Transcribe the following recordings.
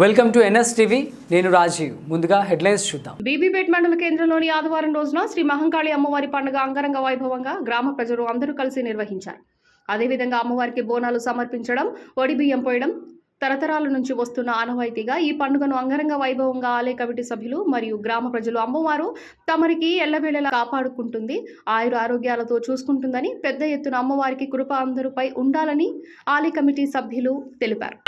Welcome to NS TV. నేను రాజీవ్. ముందుగా headlines చూద్దాం. బీబీపేట్ మండల కేంద్రంలోని ఆదివారం రోజున శ్రీ మహంకాళి అమ్మవారి పండుగ అంగరంగ వైభవంగా గ్రామ ప్రజలు అందరూ కలిసి నిర్వహించారు. అదేవిధంగా అమ్మవారికి బోనాలు సమర్పించడం ఒడి బియ్యం పోయడం తరతరాల నుంచి వస్తున్న ఆనవాయితీగా ఈ పండుగను అంగరంగ వైభవంగా ఆలయ కమిటీ సభ్యులు మరియు గ్రామ ప్రజలు అమ్మవారు తమరికి ఎల్లవేళలా కాపాడుకుంటుంది ఆయుర ఆరోగ్యాలతో చూసుకుంటుందని పెద్ద ఎత్తున అమ్మవారికి కృప అందరిపై ఉండాలని ఆలయ కమిటీ సభ్యులు తెలిపారు.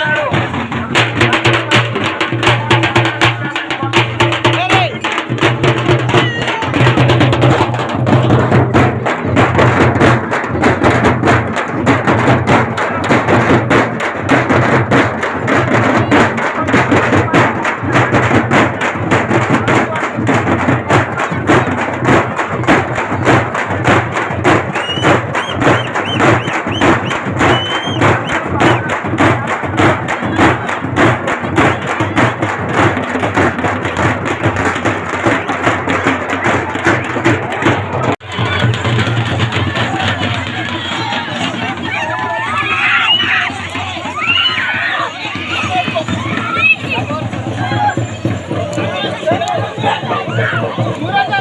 돌아가!